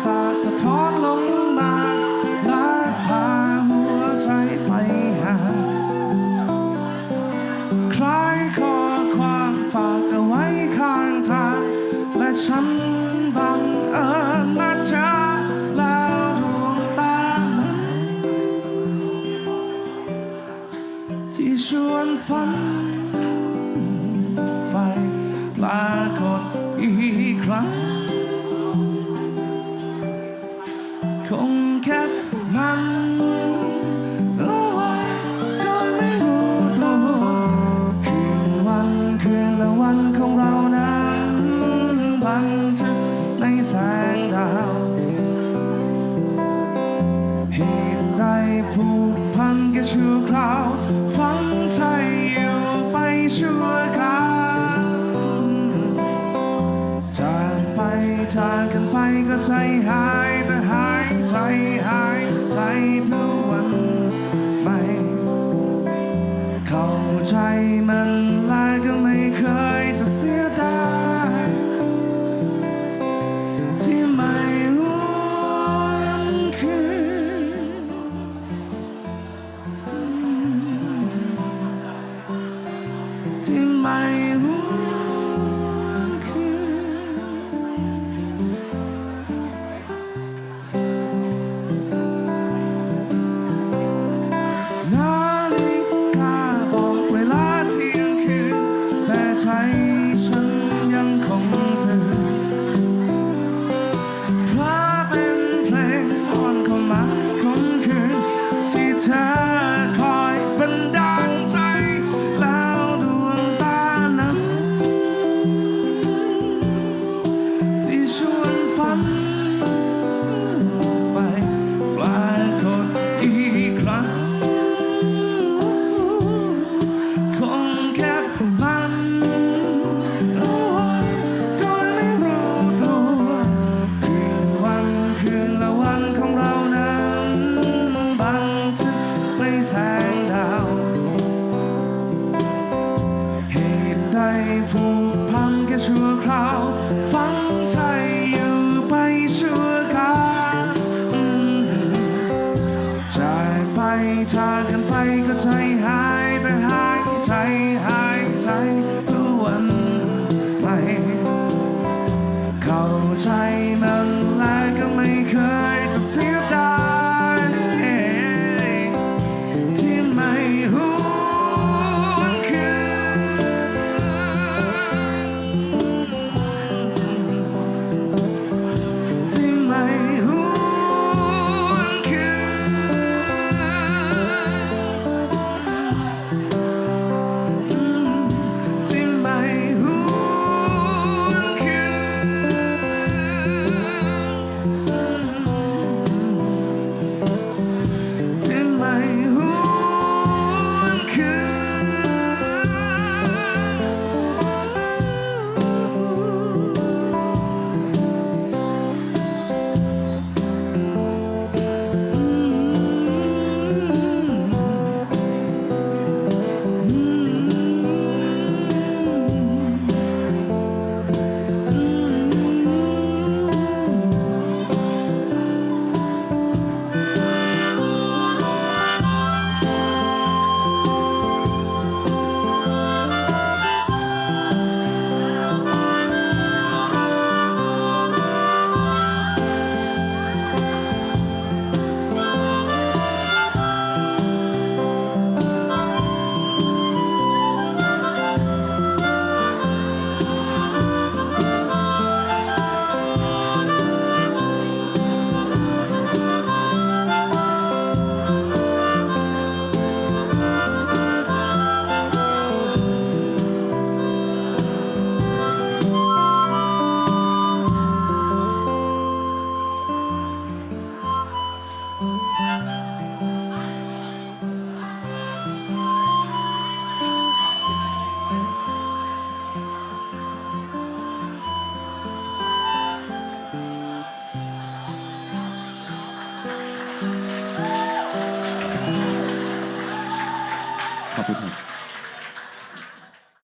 สาดสะท้อนลงมาลาพาหัวใจไปหา ใครขอความฝากเอาไว้ข้างทาง และฉันบังเอิญมาเจอแล้วดวงตานั้นที่ชวนฝัน คงแคบมันเอาไว้โดยไม่รู้ตัวคืนวันคืนละวันของเรานั้นบันทึกในแสงดาวเหตุใดผูกพันกับชั่วคราวฝังใจอยู่ไปชั่วคราจากไปจากกันไปก็ใจหาย เพราะวันไป เข้าใจมันและก็ไม่เคยจะเสียดาที่ไม่ร้วันคืนที่ไม่รู้ 最美。